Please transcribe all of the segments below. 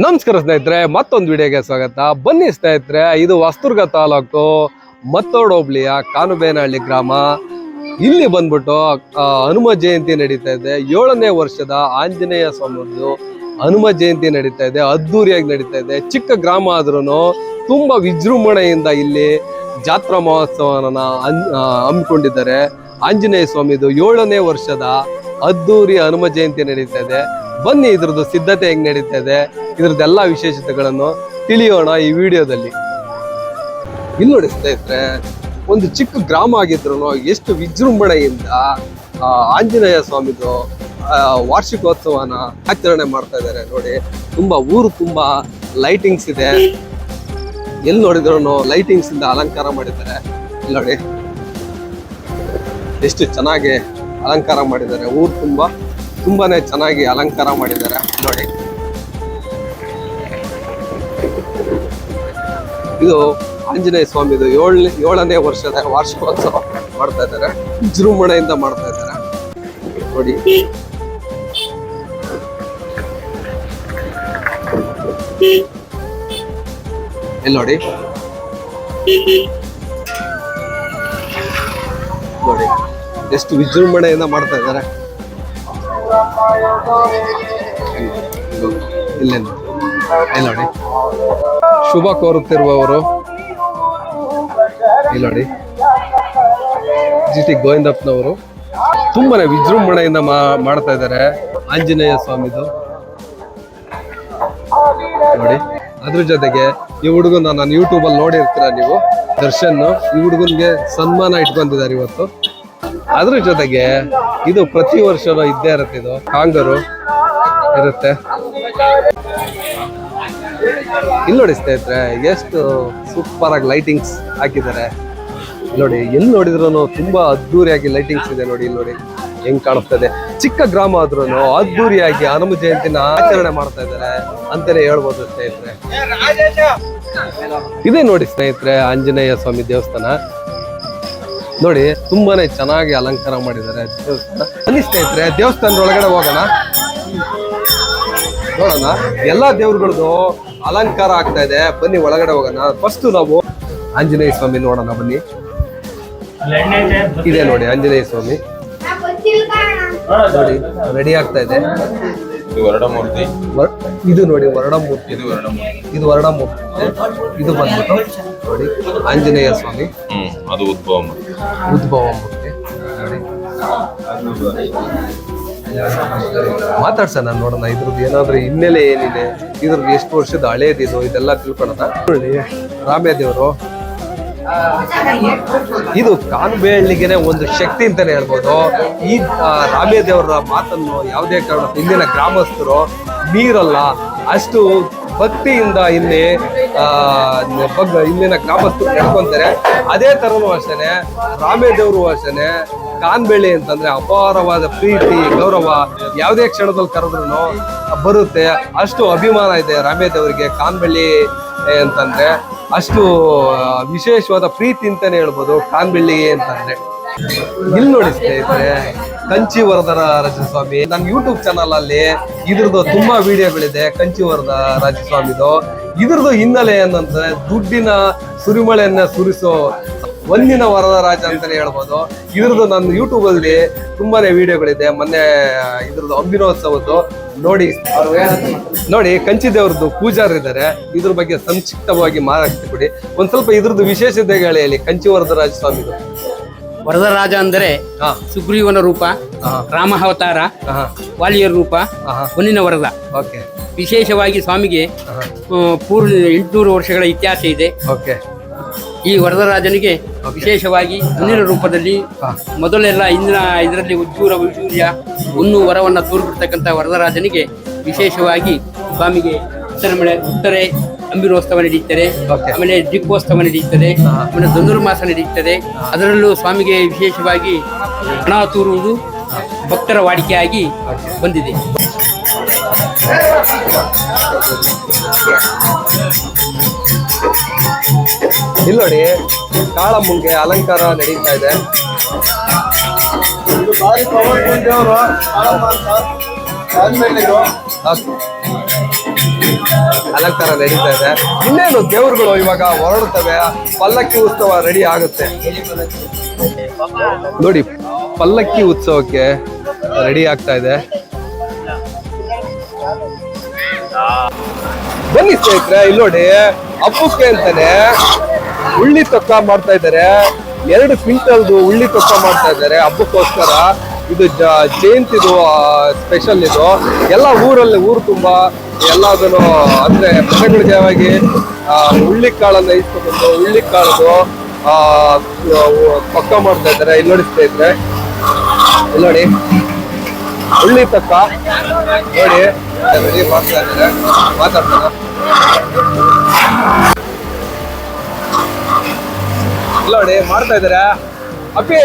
ನಮಸ್ಕಾರ ಸ್ನೇಹಿತರೆ, ಮತ್ತೊಂದು ವಿಡಿಯೋಗೆ ಸ್ವಾಗತ. ಬನ್ನಿ ಸ್ನೇಹಿತರೆ, ಇದು ವಸ್ತುರ್ಗ ತಾಲೂಕು ಮತ್ತೋಡ್ ಹೋಬ್ಳಿಯ ಕಾನುಬೇನಹಳ್ಳಿ ಗ್ರಾಮ. ಇಲ್ಲಿ ಬಂದ್ಬಿಟ್ಟು ಹನುಮ ಜಯಂತಿ ನಡೀತಾ ಇದೆ. ಏಳನೇ ವರ್ಷದ ಆಂಜನೇಯ ಸ್ವಾಮಿದು ಹನುಮ ಜಯಂತಿ ನಡೀತಾ ಇದೆ. ಅದ್ದೂರಿಯಾಗಿ ನಡೀತಾ ಇದೆ. ಚಿಕ್ಕ ಗ್ರಾಮ ಆದ್ರೂ ತುಂಬಾ ವಿಜೃಂಭಣೆಯಿಂದ ಇಲ್ಲಿ ಜಾತ್ರಾ ಮಹೋತ್ಸವನ ಹಮ್ಮಿಕೊಂಡಿದ್ದಾರೆ. ಆಂಜನೇಯ ಸ್ವಾಮಿದು ಏಳನೇ ವರ್ಷದ ಅದ್ದೂರಿ ಹನುಮ ಜಯಂತಿ ನಡೀತಾ ಇದೆ. ಬನ್ನಿ ಇದ್ರದ್ದು ಸಿದ್ಧತೆ ಹೆಂಗ್ ನಡೀತಾ ಇದೆ? ಇದ್ರದ್ದೆಲ್ಲ ವಿಶೇಷತೆಗಳನ್ನು ತಿಳಿಯೋಣ ಈ ವಿಡಿಯೋದಲ್ಲಿ. ಇಲ್ಲಿ ನೋಡಿ ಸ್ನೇಹಿತರೆ, ಒಂದು ಚಿಕ್ಕ ಗ್ರಾಮ ಆಗಿದ್ರು ಎಷ್ಟು ವಿಜೃಂಭಣೆಯಿಂದ ಆಂಜನೇಯ ಸ್ವಾಮಿದು ವಾರ್ಷಿಕೋತ್ಸವನ ಆಚರಣೆ ಮಾಡ್ತಾ ಇದ್ದಾರೆ ನೋಡಿ. ತುಂಬಾ ಊರು ತುಂಬಾ ಲೈಟಿಂಗ್ಸ್ ಇದೆ. ಎಲ್ಲಿ ನೋಡಿದ್ರು ಲೈಟಿಂಗ್ಸ್ ಇಂದ ಅಲಂಕಾರ ಮಾಡಿದ್ದಾರೆ. ನೋಡಿ. ಎಷ್ಟು ಚೆನ್ನಾಗಿ ಅಲಂಕಾರ ಮಾಡಿದ್ದಾರೆ. ಊರು ತುಂಬಾ, ತುಂಬಾನೇ ಚೆನ್ನಾಗಿ ಅಲಂಕಾರ ಮಾಡಿದ್ದಾರೆ. ನೋಡಿ. ಇದು ಆಂಜನೇಯ ಸ್ವಾಮಿದು ಏಳನೇ ಏಳನೇ ವರ್ಷದ ವಾರ್ಷಿಕೋತ್ಸವ ಮಾಡ್ತಾ ಇದ್ದಾರೆ. ವಿಜೃಂಭಣೆಯಿಂದ ಮಾಡ್ತಾ ಇದ್ದಾರೆ. ನೋಡಿ. ಇಲ್ಲಿ ನೋಡಿ. ನೋಡಿ. ಎಷ್ಟು ವಿಜೃಂಭಣೆಯಿಂದ ಮಾಡ್ತಾ ಇದ್ದಾರೆ. ಶುಭ ಕೋರುತ್ತಿರುವವರು. ಇಲ್ಲಿ ನೋಡಿ. ಜಿ ಟಿ ಗೋವಿಂದಪ್ಪನವರು. ತುಂಬಾನೇ ವಿಜೃಂಭಣೆಯಿಂದ ಮಾಡ್ತಾ ಇದ್ದಾರೆ. ಆಂಜನೇಯ ಸ್ವಾಮಿದು. ನೋಡಿ. ಅದ್ರ ಜೊತೆಗೆ ಈ ಹುಡುಗನ ನಾನು ಯೂಟ್ಯೂಬಲ್ಲಿ ನೋಡಿರ್ತೀರ ನೀವು? ದರ್ಶನ್. ಈ ಹುಡುಗನ್ಗೆ ಸನ್ಮಾನ ಇಟ್ಕೊಂಡಿದ್ದಾರೆ ಇವತ್ತು. ಅದ್ರ ಜೊತೆಗೆ ಇದು ಪ್ರತಿ ವರ್ಷನೂ ಇದ್ದೇ ಇರುತ್ತೆ ಇದು. ಕಾಂಗರು ಇರುತ್ತೆ. ಇಲ್ಲಿ ನೋಡಿ ಸ್ನೇಹಿತರೆ, ಎಷ್ಟು ಸೂಪರ್ ಆಗಿ ಲೈಟಿಂಗ್ಸ್ ಹಾಕಿದ್ದಾರೆ. ನೋಡಿ, ಎಲ್ಲಿ ನೋಡಿದ್ರು ತುಂಬಾ ಅದ್ದೂರಿಯಾಗಿ ಲೈಟಿಂಗ್ಸ್ ಇದೆ ನೋಡಿ ಇಲ್ಲಿ ನೋಡಿ. ಹೆಂಗ್ ಕಾಣಿಸ್ತದೆ ಚಿಕ್ಕ ಗ್ರಾಮ ಆದ್ರೂ ಅದ್ದೂರಿಯಾಗಿ ಹನುಮ ಜಯಂತಿನ ಆಚರಣೆ ಮಾಡ್ತಾ ಇದ್ದಾರೆ ಅಂತಾನೆ ಹೇಳ್ಬೋದು ಸ್ನೇಹಿತರೆ. ಇದೇ ನೋಡಿ ಸ್ನೇಹಿತರೆ, ಆಂಜನೇಯ ಸ್ವಾಮಿ ದೇವಸ್ಥಾನ. ನೋಡಿ ತುಂಬಾನೇ ಚೆನ್ನಾಗಿ ಅಲಂಕಾರ ಮಾಡಿದ್ದಾರೆ ದೇವಸ್ಥಾನ. ಸ್ನೇಹಿತರೆ ದೇವಸ್ಥಾನದ ಒಳಗಡೆ ಹೋಗೋಣ. ನೋಡೋಣ ಎಲ್ಲಾ ದೇವ್ರುಗಳದ್ದು ಅಲಂಕಾರ ಆಗ್ತಾ ಇದೆ. ಬನ್ನಿ ಒಳಗಡೆ ಹೋಗೋಣ. ಫಸ್ಟ್ ನಾವು ಆಂಜನೇಯ ಸ್ವಾಮಿ ನೋಡೋಣ ಬನ್ನಿ. ಇದೆ ನೋಡಿ ಆಂಜನೇಯ ಸ್ವಾಮಿ. ನೋಡಿ ರೆಡಿ ಆಗ್ತಾ ಇದೆ. ಇದು ನೋಡಿ ವರ್ಣ ಇದು ವರಡಮೂರ್ತಿ. ಇದು ಬಂದ್ಬಿಟ್ಟು ನೋಡಿ ಆಂಜನೇಯ ಸ್ವಾಮಿ. ಅದು ಉದ್ಭವ ಮೂರ್ತಿ. ಉದ್ಭವ ಮಾತಾಡ್ಸ ನಾನು ನೋಡೋಣ ಇದ್ರದ್ದು ಏನಾದ್ರೂ ಹಿನ್ನೆಲೆ ಏನಿದೆ? ಇದ್ರದ್ದು ಎಷ್ಟು ವರ್ಷದ ಹಳೇದಿದು ಇದೆಲ್ಲ ತಿಳ್ಕೊಳ್ಳೋಣ ರಾಮೇದೇವರು ರಾಮೇ ದೇವರು ಇದು ಕಾನ್ಬೇಳ್ಳಿಗೆನೆ ಒಂದು ಶಕ್ತಿ ಅಂತಾನೆ ಹೇಳ್ಬೋದು. ಈ ಆ, ದೇವರ ಮಾತನ್ನು ಯಾವುದೇ ಕಾರಣ ಹಿಂದಿನ ಗ್ರಾಮಸ್ಥರು ನೀರಲ್ಲ ಅಷ್ಟು ಭಕ್ತಿಯಿಂದ ಇಲ್ಲಿ ಇಲ್ಲಿನ ಗ್ರಾಮಸ್ಥರು ನಡ್ಕೊಂತಾರೆ ಅದೇ ತರನು ಅಷ್ಟೇನೆ ರಾಮೇದೇವರು ಅಷ್ಟೇ ಕಾನ್ಬೇಳಿ ಅಂತಂದ್ರೆ ಅಪಾರವಾದ ಪ್ರೀತಿ, ಗೌರವ, ಯಾವುದೇ ಕ್ಷಣದಲ್ಲಿ ಕರೆದ್ರು ಬರುತ್ತೆ. ಅಷ್ಟು ಅಭಿಮಾನ ಇದೆ ರಾಮೇದೇವರಿಗೆ ಕಾನ್ಬೆಳ್ಳಿ ಅಂತಂದ್ರೆ. ಅಷ್ಟು ವಿಶೇಷವಾದ ಪ್ರೀತಿ ಅಂತಾನೆ ಹೇಳ್ಬೋದು ಕಾನ್ಬೆಳ್ಳಿ ಅಂತಂದ್ರೆ. ಇಲ್ಲಿ ನೋಡಿ ಸ್ನೇಹಿತರೆ ಕಂಚಿ ವರದರ ರಾಜಸ್ವಾಮಿ. ನನ್ನ ಯೂಟ್ಯೂಬ್ ಚಾನಲ್ ಅಲ್ಲಿ ಇದ್ರದ್ದು ತುಂಬಾ ವಿಡಿಯೋಗಳಿದೆ ಕಂಚಿ ವರದ ರಾಜಸ್ವಾಮಿದು. ಇದ್ರದ್ದು ಹಿನ್ನೆಲೆ ಏನಂದ್ರೆ, ದುಡ್ಡಿನ ಸುರಿಮಳೆಯನ್ನ ಸುರಿಸೋ ಒಂದಿನ ವರದ ರಾಜ ಅಂತಾನೆ ಹೇಳ್ಬೋದು. ಇದ್ರದ್ದು ನನ್ನ ಯೂಟ್ಯೂಬ್ ಅಲ್ಲಿ ತುಂಬಾನೇ ವಿಡಿಯೋಗಳಿದೆ. ಮೊನ್ನೆ ಇದ್ರದ್ದು ಅಂಬಿನೋತ್ಸವದ್ದು. ನೋಡಿ ನೋಡಿ ಕಂಚಿ ದೇವ್ರದ್ದು ಪೂಜಾರ್ ಇದ್ದಾರೆ ಇದ್ರ ಬಗ್ಗೆ ಸಂಕ್ಷಿಪ್ತವಾಗಿ ಮಾರಾಟ ಕೊಡಿ. ಒಂದ್ ಸ್ವಲ್ಪ ಇದ್ರದ್ದು ವಿಶೇಷತೆ ಹೇಳಿ ಅಲ್ಲಿ ಕಂಚಿ ವರದ ರಾಜ ಸ್ವಾಮಿದು ವರದರಾಜ ಅಂದರೆ ಸುಗ್ರೀವನ ರೂಪ ರಾಮ ಅವತಾರ ವಾಲಿಯ ವಾಲಿಯರ ರೂಪ ಹೊನ್ನಿನ ವರದ. ಓಕೆ. ವಿಶೇಷವಾಗಿ ಸ್ವಾಮಿಗೆ ಪೂರ್ಣ ಎಂಟುನೂರು ವರ್ಷಗಳ ಇತಿಹಾಸ ಇದೆ. ಓಕೆ. ಈ ವರದರಾಜನಿಗೆ ವಿಶೇಷವಾಗಿ ಹೊನ್ನಿನ ರೂಪದಲ್ಲಿ. ಮೊದಲೆಲ್ಲ ಇಂದಿನ ಇದರಲ್ಲಿ ಉಜ್ಜೂರ ವಿಜೂರ್ಯ ಒಂದು ವರವನ್ನು ತೋರ್ಬಿಡ್ತಕ್ಕಂಥ ವರದರಾಜನಿಗೆ ವಿಶೇಷವಾಗಿ ಸ್ವಾಮಿಗೆ ಉತ್ತರ ಮಳೆ ಉತ್ತರೆ ಅಂಬಿರೋತ್ಸವ ನಡೆಯುತ್ತದೆ. ಆಮೇಲೆ ದಿಕ್ಕೋತ್ಸವ ನಡೆಯುತ್ತದೆ ಆಮೇಲೆ ಧನುರ್ಮಾಸ ನಡೆಯುತ್ತದೆ ಅದರಲ್ಲೂ ಸ್ವಾಮಿಗೆ ವಿಶೇಷವಾಗಿ ಹಣ ತೂರುವುದು ಭಕ್ತರ ವಾಡಿಕೆಯಾಗಿ ಬಂದಿದೆ. ಇಲ್ಲಿ ನೋಡಿ ಕಾಳಮ್ಮಂಗೆ ಅಲಂಕಾರ ನಡೀತಾ ಇದೆ. ಇದು ಭಾರಿ ಪವರ್ಫುಲ್ ದೇವರು ಅಲಂಕಾರ ನಡೀತಾ ಇದೆ. ಇನ್ನೇನು ದೇವರುಗಳು ಇವಾಗ ಹೊರಡುತ್ತವೆ ಪಲ್ಲಕ್ಕಿ ಉತ್ಸವ ರೆಡಿ ಆಗುತ್ತೆ. ನೋಡಿ, ಪಲ್ಲಕ್ಕಿ ಉತ್ಸವಕ್ಕೆ ರೆಡಿ ಆಗ್ತಾ ಇದೆ. ಬನ್ನಿ ಸ್ನೇಹಿತರೆ, ಇಲ್ಲಿ ನೋಡಿ, ಹಬ್ಬಕ್ಕೆ ಅಂತಾನೆ ಉಳ್ಳಿ ತೊಕ್ಕ ಮಾಡ್ತಾ ಇದ್ದಾರೆ. ಎರಡು ಕ್ವಿಂಟಲ್ದು ಉಳ್ಳಿ ತೊಕ್ಕ ಮಾಡ್ತಾ ಇದ್ದಾರೆ. ಹಬ್ಬಕ್ಕೋಸ್ಕರ ಇದು ಜಯಂತಿದು ಸ್ಪೆಷಲ್ ಇದು. ಎಲ್ಲ ಊರಲ್ಲಿ ಊರು ತುಂಬಾ ಎಲ್ಲದನ್ನು ಅಂದ್ರೆ ಮನೆಗಳಿಗಾಗಿ ಜಯವಾಗಿ ಉಳ್ಳಿ ಕಾಳನ್ನ ಹುಳ್ಳಿ ಉಳ್ಳಿ ಕಾಳದು ಆ ತೊಕ್ಕ ಮಾಡ್ತಾ ಇದ್ದಾರೆ. ಇಲ್ಲಿ ನೋಡಿ ಸ್ನೇಹಿತರೆ. ಇಲ್ಲಿ ನೋಡಿ. ಹುಳ್ಳಿ ತಕ್ಕ. ನೋಡಿ. ಮಾಡ್ತಾ ಇದ್ದಾರೆ. ಮಾತಾಡ್ತಾರೆ. ಇಲ್ಲ ನೋಡಿ ಮಾಡ್ತಾ ಇದಾರೆ ಅಪ್ಪಿ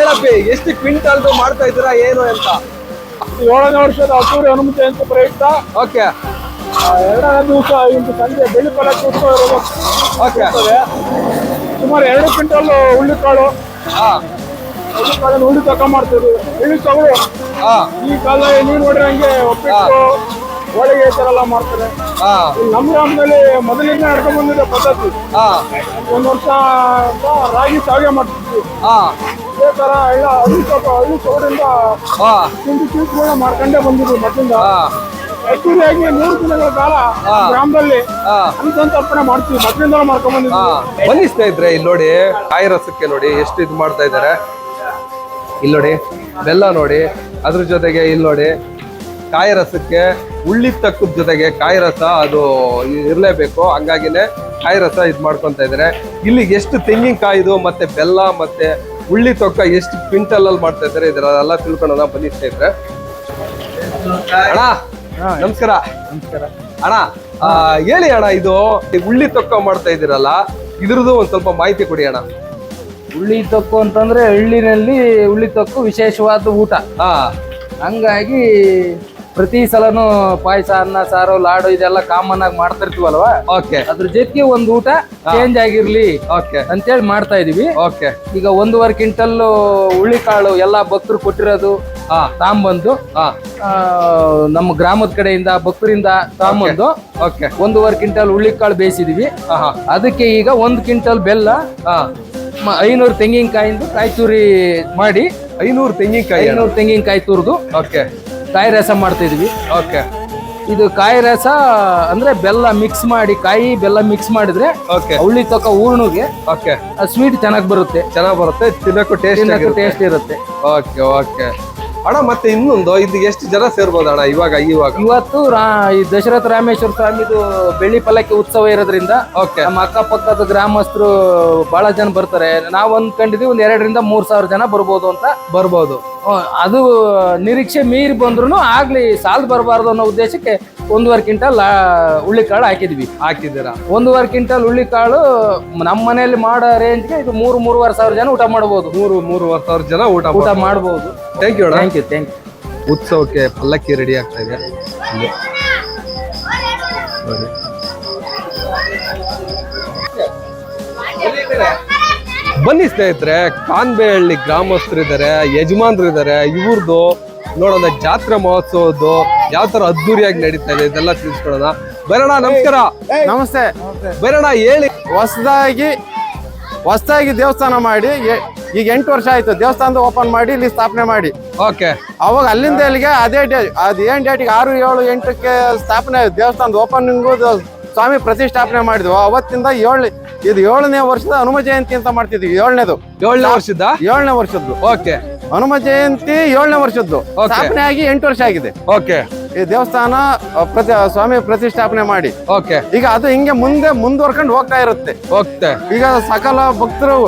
ಏನಪ್ಪಿ ಎಷ್ಟು ಕ್ವಿಂಟಲ್ದು ಮಾಡ್ತಾ ಇದ್ದೀರಾ ಏನು ಅಂತ? ಏಳನೇ ವರ್ಷದ ಅದ್ದೂರಿ ಅನುಮತಿ ಅಂತ ಪ್ರಯುಕ್ತ. ಓಕೆ. ಆ, ಎರಡನೇ ದಿವಸ ಇಂದು ಸಂಜೆ ಇರೋದು ಓಕೆ. ಸುಮಾರು ಎರಡು ಕ್ವಿಂಟಲ್ ಹುಳ್ಳಿಕಾಳು. ಹಾಂ. ಹುಳ್ಳಿಕಾಳನ್ನು ಹುಳ್ಳಿ ತಕ ಮಾಡ್ತೀವಿ. ಹುಳ್ಳಿ ತಗೊಳ್ಳಿ ಹಾ. ಈ ಕಾಲ ನೀವು ನೋಡ್ರಿ ಹಂಗೆ ಒಪ್ಪಿಟ್ಟು ಹೋಳಿಗೆ ಈ ಥರ ಎಲ್ಲ ಮಾಡ್ತಾರೆ. ಹಾ. ನಮ್ಮ ಗ್ರಾಮದಲ್ಲಿ ಮೊದಲಿಂದ ನಡ್ಕೊಂಡು ಬಂದಿದೆ ಪದ್ಧತಿ ಒಂದು ವರ್ಷ ರಾಗಿ ಸಾವಿಗೆ ಮಾಡ್ತಿದ್ವಿ. ಹಾ. ಇದೇ ಥರ ಎಲ್ಲ ಹಳ್ಳಿ ತಕ ಹಳ್ಳಿ ತೋಡಿಂದ ಹಾ. ತಿಂಡಿ ತಿನಿಸುಗಳನ್ನ ಮಾಡ್ಕೊಂಡೇ ಬಂದಿದ್ವಿ ಹಾ. ಹೆಚ್ಚುವರಿಯಾಗಿ ಮೂರು ದಿನಗಳ ಕಾಲ ಗ್ರಾಮದಲ್ಲಿ ಅರ್ಪಣೆ ಮಾಡ್ತೀವಿ. ಮೊದಲಿಂದ ಮಾಡ್ಕೊಂಡ್ ಬನ್ನಿ ಸ್ನೇಹಿತರೆ ಇಲ್ಲಿ ನೋಡಿ ಕಾಯಿ ರಸಕ್ಕೆ ನೋಡಿ ಎಷ್ಟು ಇದು ಮಾಡ್ತಾ ಇದ್ದಾರೆ. ಇಲ್ಲಿ ನೋಡಿ ಬೆಲ್ಲ ನೋಡಿ ಅದ್ರ ಜೊತೆಗೆ ಇಲ್ಲಿ ನೋಡಿ ಕಾಯಿ ರಸಕ್ಕೆ ಉಳ್ಳಿ ತಕ್ಕದ ಜೊತೆಗೆ ಕಾಯಿ ರಸ ಅದು ಇರಲೇಬೇಕು. ಹಂಗಾಗಿನೇ ಕಾಯಿ ರಸ ಇದು ಮಾಡ್ಕೊಂತ ಇದ್ದಾರೆ. ಇಲ್ಲಿ ಎಷ್ಟು ತೆಂಗಿನಕಾಯಿದು ಮತ್ತೆ ಬೆಲ್ಲ ಮತ್ತೆ ಉಳ್ಳಿ ತೊಕ್ಕ ಎಷ್ಟು ಕ್ವಿಂಟಲ್ ಅಲ್ಲಿ ಮಾಡ್ತಾ ಇದ್ದಾರೆ ಇದರೆಲ್ಲ ತಿಳ್ಕೊಳ್ಳೋಣ. ಬನ್ನಿ ಸ್ನೇಹಿತರೆ. ಅಣ್ಣ ನಮಸ್ಕಾರ. ನಮಸ್ಕಾರ. ಅಣ್ಣ ಹೇಳಿ ಅಣ್ಣ ಇದು ಉಳ್ಳಿ ತೊಕ್ಕ ಮಾಡ್ತಾ ಇದ್ದೀರಲ್ಲ ಇದ್ರದ್ದು ಒಂದ್ ಸ್ವಲ್ಪ ಮಾಹಿತಿ ಕೊಡಿ ಅಣ್ಣ. ಉಳ್ಳಿ ತೊಕ್ಕು ಅಂತಂದ್ರೆ ಹಳ್ಳಿನಲ್ಲಿ ಉಳ್ಳಿ ತೊಕ್ಕು ವಿಶೇಷವಾದ ಊಟ. ಹಾ. ಹಂಗಾಗಿ ಪ್ರತಿ ಸಲನು ಪಾಯಸ ಅನ್ನ ಸಾರು ಲಾಡು ಇದೆಲ್ಲ ಕಾಮನ್ ಆಗಿ ಮಾಡ್ತಿರ್ತೀವಲ್ವಾ? ಓಕೆ ಅದ್ರ ಜೊತೆಗೆ ಒಂದು ಊಟ ಚೇಂಜ್ ಆಗಿರ್ಲಿ ಓಕೆ ಅಂತೇಳಿ ಮಾಡ್ತಾ ಇದೀವಿ. ಓಕೆ ಈಗ ಒಂದೂವರೆ ಕ್ವಿಂಟಲ್ ಕಾಳು ಎಲ್ಲಾ ಭಕ್ತರು ಕೊಟ್ಟಿರೋದು ಹಾ. ತಾಂಬಂದು. ಹಾ. ನಮ್ಮ ಗ್ರಾಮದ ಕಡೆಯಿಂದ ಭಕ್ತರಿಂದ ತಾಂಬಂದು. ಓಕೆ ಒಂದೂವರೆ ಕ್ವಿಂಟಲ್ ಕಾಳು ಬೇಯಿಸಿದೀವಿ. ಅದಕ್ಕೆ ಈಗ ಒಂದು ಕ್ವಿಂಟಲ್ ಬೆಲ್ಲ ಐನೂರು ತೆಂಗಿನಕಾಯಿಂದ ಕಾಯ್ತುರಿ ಮಾಡಿ. ಐನೂರು ತೆಂಗಿನಕಾಯಿ. ಐನೂರು ತೆಂಗಿನಕಾಯಿ ತುರಿದು. ಓಕೆ ಕಾಯಿ ರಸ ಮಾಡ್ತಾ ಇದೀವಿ ಓಕೆ. ಇದು ಕಾಯಿ ರಸ ಅಂದ್ರೆ ಬೆಲ್ಲ ಮಿಕ್ಸ್ ಮಾಡಿ ಕಾಯಿ ಬೆಲ್ಲ ಮಿಕ್ಸ್ ಮಾಡಿದ್ರೆ ಓಕೆ. ಹುಳ್ಳಿ ತಕ್ಕ ಹೂರ್ಣಿಗೆ ಓಕೆ. ಸ್ವೀಟ್ ಚೆನ್ನಾಗಿ ಬರುತ್ತೆ. ಚೆನ್ನಾಗಿ ಬರುತ್ತೆ ತಿನ್ನಕ್ಕೂ ಟೇಸ್ಟ್ ಟೇಸ್ಟ್ ಇರುತ್ತೆ. Okay okay. ಅಣ್ಣ ಮತ್ತೆ ಇನ್ನೊಂದು ಇದು ಎಷ್ಟು ಜನ ಸೇರ್ಬೋದು ಅಣ್ಣ ಇವಾಗ ಇವಾಗ ಇವತ್ತು ಈ ದಶರಥ ರಾಮೇಶ್ವರ ಸ್ವಾಮಿದು ಬೆಳ್ಳಿ ಪಲ್ಲಕ್ಕಿ ಉತ್ಸವ ಇರೋದ್ರಿಂದ ಓಕೆ. ನಮ್ಮ ಅಕ್ಕಪಕ್ಕದ ಗ್ರಾಮಸ್ಥರು ಬಹಳ ಜನ ಬರ್ತಾರೆ. ನಾವು ಅಂದ್ಕೊಂಡಿದ್ವಿ ಒಂದ್ ಎರಡರಿಂದ ಮೂರ್ ಸಾವಿರ ಜನ ಬರ್ಬೋದು ಅಂತ ಬರ್ಬೋದು. ಅದು ನಿರೀಕ್ಷೆ ಮೀರಿ ಬಂದ್ರು ಆಗ್ಲಿ ಸಾಲ್ ಬರಬಾರ್ದು ಅನ್ನೋ ಉದ್ದೇಶಕ್ಕೆ ಒಂದೂವರೆ ಕ್ವಿಂಟಲ್ ಕಾಳು ಹಾಕಿದ್ವಿ. ಹಾಕಿದ್ದೀರಾ? ಒಂದೂವರೆ ಕ್ವಿಂಟಲ್ ಕಾಳು ನಮ್ಮ ಮನೆಯಲ್ಲಿ ಮಾಡೋ ರೇಂಜ್ಗೆ ಇದು ಮೂರು ಮೂರುವರೆ ಸಾವಿರ ಜನ ಊಟ ಮಾಡಬಹುದು ಮೂರು ಮೂರುವರೆ ಸಾವಿರ ಜನ ಊಟ ಊಟ ಮಾಡಬಹುದು ಥ್ಯಾಂಕ್ ಯು ಅಣ್ಣ. ಥ್ಯಾಂಕ್ ಯು ಥ್ಯಾಂಕ್ ಯು ಉತ್ಸವಕ್ಕೆ ಪಲ್ಲಕ್ಕಿ ರೆಡಿ ಆಗ್ತಾ ಇದೆ. ನೋಡಿ ಬನ್ನಿ ಸ್ನೇಹಿತರೆ ಕಾನ್ಬೇಹಳ್ಳಿ ಗ್ರಾಮಸ್ಥರಿದ್ದಾರೆ ಯಜಮಾನ್ರಿದ್ದಾರೆ ಇವ್ರದ್ದು ನೋಡೋಣ ಜಾತ್ರೆ ಮಹೋತ್ಸವದ್ದು ಯಾವ ತರ ಅದ್ದೂರಿಯಾಗಿ ನಡೀತಾ ಇದೆ ಇದೆಲ್ಲ ತಿಳಿಸ್ಕೊಳ್ಳೋಣ. ಬರೋಣ ನಮಸ್ಕಾರ. ನಮಸ್ತೆ. ಬರೋಣ ಹೇಳಿ. ಹೊಸದಾಗಿ ಹೊಸದಾಗಿ ದೇವಸ್ಥಾನ ಮಾಡಿ ಈಗ ಎಂಟು ವರ್ಷ ಆಯ್ತು ದೇವಸ್ಥಾನದ ಓಪನ್ ಮಾಡಿ ಇಲ್ಲಿ ಸ್ಥಾಪನೆ ಮಾಡಿ. ಓಕೆ. ಅವಾಗ ಅಲ್ಲಿಂದ ಅಲ್ಲಿಗೆ ಅದೇ ಡೇಟ್ ಅದೇನ್ ಡೇಟಿಗೆ ಆರು ಏಳು ಎಂಟಕ್ಕೆ ಸ್ಥಾಪನೆ ದೇವಸ್ಥಾನದ ಓಪನಿಂಗು ಸ್ವಾಮಿ ಪ್ರತಿಷ್ಠಾಪನೆ ಮಾಡಿದ್ವು. ಅವತ್ತಿಂದ ಏಳು ಇದು ಏಳನೇ ವರ್ಷದ ಹನುಮ ಜಯಂತಿ ಅಂತ ಮಾಡ್ತಿದ್ವಿ. ಏಳನೇದು. ಏಳನೇ ವರ್ಷದ? ಏಳನೇ ವರ್ಷದ್ದು. ಓಕೆ. ಹನುಮ ಜಯಂತಿ ಏಳನೇ ವರ್ಷದ್ದು. ಸ್ಥಾಪನೆ ಆಗಿ ಎಂಟು ವರ್ಷ ಆಗಿದೆ. ಓಕೆ. ಈ ದೇವಸ್ಥಾನ ಪ್ರತಿ ಸ್ವಾಮಿ ಪ್ರತಿಷ್ಠಾಪನೆ ಮಾಡಿ. ಓಕೆ. ಈಗ ಅದು ಹಿಂಗೆ ಮುಂದೆ ಮುಂದುವರ್ಕೊಂಡು ಹೋಗ್ತಾ ಇರುತ್ತೆ. ಓಕೆ ಈಗ ಸಕಲ ಭಕ್ತರು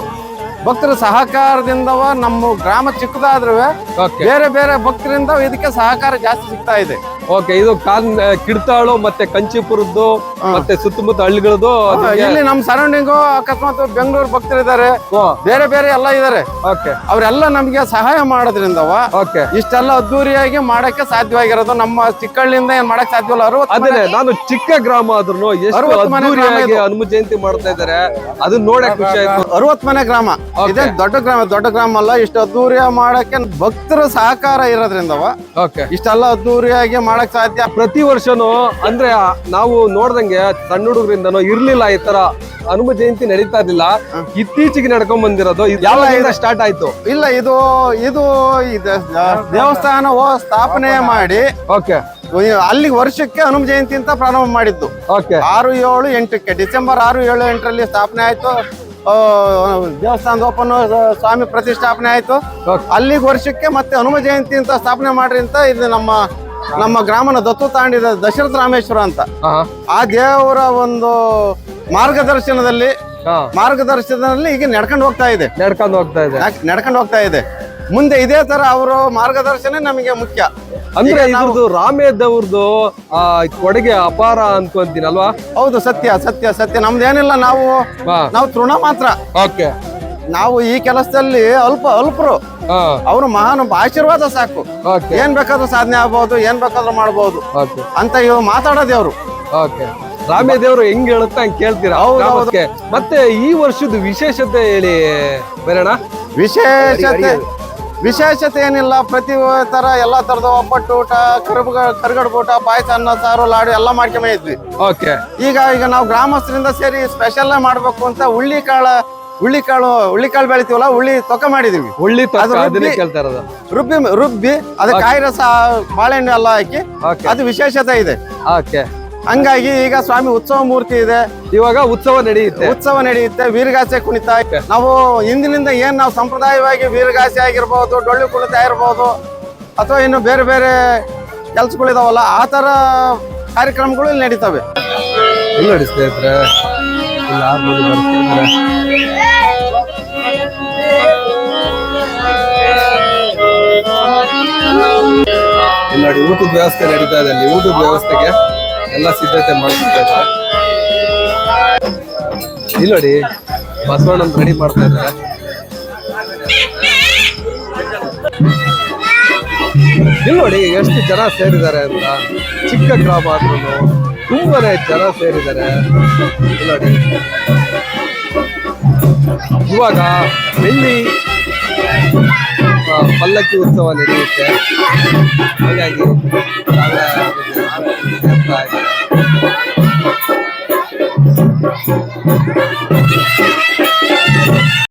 ಭಕ್ತರ ಸಹಕಾರದಿಂದವ ನಮ್ಮ ಗ್ರಾಮ ಚಿಕ್ಕದಾದ್ರೂ ಬೇರೆ ಬೇರೆ ಭಕ್ತರಿಂದ ಇದಕ್ಕೆ ಸಹಕಾರ ಜಾಸ್ತಿ ಸಿಗ್ತಾ ಇದೆ. ಓಕೆ ಇದು ಕಾನ್ ಕಿಡ್ತಾಳು ಮತ್ತೆ ಕಂಚಿಪುರದ್ದು ಮತ್ತೆ ಸುತ್ತಮುತ್ತ ಹಳ್ಳಿಗಳದು ಇಲ್ಲಿ ನಮ್ ಸರೌಂಡಿಂಗ್ ಅಕಸ್ಮಾತ್ ಬೆಂಗಳೂರು ಭಕ್ತರಿದ್ದಾರೆ ಬೇರೆ ಬೇರೆ ಎಲ್ಲ ಇದಾರೆ. ಓಕೆ. ಅವರೆಲ್ಲ ನಮ್ಗೆ ಸಹಾಯ ಮಾಡೋದ್ರಿಂದವ ಓಕೆ. ಇಷ್ಟೆಲ್ಲ ಅದ್ದೂರಿಯಾಗಿ ಮಾಡಕ್ಕೆ ಸಾಧ್ಯವಾಗಿರೋದು ನಮ್ಮ ಚಿಕ್ಕಳ್ಳಿಂದ ಏನ್ ಮಾಡಕ್ ಸಾಧ್ಯವಲ್ಲ? ಅರವತ್ತು ಅದೇ ನಾನು ಚಿಕ್ಕ ಗ್ರಾಮ ಆದ್ರೂ ಎಷ್ಟು ಅದ್ದೂರಿಯಾಗಿ ಹನುಮ ಜಯಂತಿ ಮಾಡ್ತಾ ಇದಾರೆ ಅದನ್ನ ನೋಡಕ್ ಖುಷಿ ಆಯ್ತು. ಅರವತ್ ಮನೆ ಗ್ರಾಮ. ಇದೆ ಇದೇ ದೊಡ್ಡ ಗ್ರಾಮ ದೊಡ್ಡ ಗ್ರಾಮ ಅಲ್ಲ ಇಷ್ಟು ಅದ್ದೂರಿಯ ಮಾಡಕ್ಕೆ ಭಕ್ತರ ಸಹಕಾರ ಇರೋದ್ರಿಂದ ಓಕೆ. ಇಷ್ಟೆಲ್ಲ ಅದ್ದೂರಿಯಾಗಿ ಮಾಡಕ್ ಸಾಧ್ಯ. ಪ್ರತಿ ವರ್ಷನೂ ಅಂದ್ರೆ ನಾವು ನೋಡ್ದಂಗೆ ಸಣ್ಣ ಹುಡುಗರಿಂದನೋ ಇರ್ಲಿಲ್ಲ ಈ ತರ ಹನುಮ ಜಯಂತಿ ನಡೀತಾ ಇರ್ಲಿಲ್ಲ. ಇತ್ತೀಚೆಗೆ ನಡ್ಕೊಂಡ್ ಬಂದಿರೋದು ಯಾವಾಗ ಸ್ಟಾರ್ಟ್ ಆಯ್ತು? ಇಲ್ಲ ಇದು ಇದು ದೇವಸ್ಥಾನ ಸ್ಥಾಪನೆ ಮಾಡಿ ಓಕೆ. ಅಲ್ಲಿಗೆ ವರ್ಷಕ್ಕೆ ಹನುಮ ಜಯಂತಿ ಅಂತ ಪ್ರಾರಂಭ ಮಾಡಿದ್ದು. ಓಕೆ. ಆರು ಏಳು ಎಂಟಕ್ಕೆ. ಡಿಸೆಂಬರ್ ಆರು ಏಳು ಎಂಟರಲ್ಲಿ ಸ್ಥಾಪನೆ ಆಯ್ತು. ದೇವಸ್ಥಾನದ ಓಪನ್ ಸ್ವಾಮಿ ಪ್ರತಿಷ್ಠಾಪನೆ ಆಯ್ತು. ಅಲ್ಲಿಗೆ ವರ್ಷಕ್ಕೆ ಮತ್ತೆ ಹನುಮ ಜಯಂತಿ ಅಂತ ಸ್ಥಾಪನೆ ಮಾಡ್ರಿ ಅಂತ ಇದು ನಮ್ಮ ನಮ್ಮ ಗ್ರಾಮನ ದತ್ತು ತಾಂಡಿದ ದಶರಥ ರಾಮೇಶ್ವರ ಅಂತ. ಆ ದೇವರ ಒಂದು ಮಾರ್ಗದರ್ಶನದಲ್ಲಿ ಮಾರ್ಗದರ್ಶನದಲ್ಲಿ ಈಗ ನಡ್ಕೊಂಡು ಹೋಗ್ತಾ ಇದೆ. ನಡ್ಕೊಂಡು ಹೋಗ್ತಾ ಇದೆ. ನಡ್ಕೊಂಡು ಹೋಗ್ತಾ ಇದೆ. ಮುಂದೆ ಇದೇ ತರ ಅವರು ಮಾರ್ಗದರ್ಶನ ನಮಗೆ ಮುಖ್ಯ. ಅಂದ್ರೆ ಇವ್ರದ್ದು ರಾಮೇದವ್ರದ್ದು ಆ ಕೊಡುಗೆ ಅಪಾರ ಅನ್ಕೊಂತೀನಿ ಅಲ್ವಾ ಹೌದು ಸತ್ಯ ಸತ್ಯ ಸತ್ಯ. ನಮ್ದೇನಿಲ್ಲ ನಾವು ನಾವು ತೃಣ ಮಾತ್ರ. ಓಕೆ. ನಾವು ಈ ಕೆಲಸದಲ್ಲಿ ಅಲ್ಪ ಅಲ್ಪರು. ಅವನು ಅವರು ಮಹಾನ್ ಆಶೀರ್ವಾದ ಸಾಕು. ಓಕೆ. ಏನ್ ಬೇಕಾದ್ರೂ ಸಾಧನೆ ಆಗ್ಬಹುದು ಏನ್ ಬೇಕಾದ್ರೂ ಮಾಡಬಹುದು ಅಂತ ಇವ್ ಮಾತಾಡೋದೇ ಅವರು ಓಕೆ. ರಾಮೇದೇವ್ರು ಹೆಂಗ್ ಹೇಳುತ್ತೆ ಹಂಗ್ ಕೇಳ್ತೀರಾ. ಮತ್ತೆ ಈ ವರ್ಷದ ವಿಶೇಷತೆ ಹೇಳಿ ಬೇರೆಣ ವಿಶೇಷತೆ ವಿಶೇಷತೆ ಏನಿಲ್ಲ. ಪ್ರತಿ ತರ ಎಲ್ಲಾ ತರದ ಒಬ್ಬಟ್ಟು ಊಟ ಕರ್ಬ ಕರ್ಗಡ್ಬೂಟ ಪಾಯಸ ಅನ್ನ ಸಾರು ಲಾಡು ಎಲ್ಲ ಮಾಡ್ಕೊಂಬ ಇದ್ವಿ ಓಕೆ. ಈಗ ಈಗ ನಾವು ಗ್ರಾಮಸ್ಥರಿಂದ ಸೇರಿ ಸ್ಪೆಷಲ್ ಮಾಡ್ಬೇಕು ಅಂತ ಹುಳ್ಳಿ ಕಾಳ ಉಳ್ಳಿ ಕಾಳು ಹುಳ್ಳಿ ಕಾಳು ಬೆಳಿತೀವಲ್ಲ ಹುಳ್ಳಿ ತೊಕ ಮಾಡಿದೀವಿ. ಹುಳ್ಳಿ ರುಬ್ಬಿ- ರುಬ್ಬಿ ಅದು ಕಾಯಿ ರಸ ಬಾಳೆಹಣ್ಣು ಎಲ್ಲ ಹಾಕಿ ಅದು ವಿಶೇಷತೆ ಇದೆ. ಓಕೆ. ಹಂಗಾಗಿ ಈಗ ಸ್ವಾಮಿ ಉತ್ಸವ ಮೂರ್ತಿ ಇದೆ. ಇವಾಗ ಉತ್ಸವ ನಡೆಯುತ್ತೆ. ಉತ್ಸವ ನಡೆಯುತ್ತೆ ವೀರಗಾಸೆ ಕುಣಿತ. ನಾವು ಹಿಂದಿನಿಂದ ಏನ್ ನಾವು ಸಂಪ್ರದಾಯವಾಗಿ ವೀರಗಾಸೆ ಆಗಿರ್ಬೋದು ಡೊಳ್ಳು ಕುಣಿತ ಇರ್ಬೋದು ಅಥವಾ ಇನ್ನು ಬೇರೆ ಬೇರೆ ಕೆಲ್ಸಗಳಿದಾವಲ್ಲ ಆ ತರ ಕಾರ್ಯಕ್ರಮಗಳು ಇಲ್ಲಿ ನಡೀತವೆ. ಸ್ನೇಹಿತರೆ ಇಲ್ಲಿ ನೋಡಿ, ಊಟದ ವ್ಯವಸ್ಥೆ ನಡೀತಾ ಇದೆ ಅಲ್ಲಿ. ಊಟದ ವ್ಯವಸ್ಥೆಗೆ ಎಲ್ಲ ಸಿದ್ಧತೆ ಮಾಡ್ತಾ ಇದ್ದಾರೆ. ಇಲ್ಲಿ ನೋಡಿ, ಬಸವಣ್ಣನ ರೆಡಿ ಮಾಡ್ತಾ ಇದ್ದಾರೆ. ಇಲ್ಲಿ ನೋಡಿ ಎಷ್ಟು ಜನ ಸೇರಿದ್ದಾರೆ ಅಂತ. ಚಿಕ್ಕ ಗ್ರಾಮ ಆದ್ರೂ ತುಂಬಾನೇ ಜನ ಸೇರಿದ್ದಾರೆ. ನೋಡಿ. ಇವಾಗ ಬೆಳ್ಳಿ ಪಲ್ಲಕ್ಕಿ ಉತ್ಸವ ನಡೆಯುತ್ತೆ. ಹಾಗಾಗಿ ಸೇರ್ತಾ ಇದ್ದೀವಿ.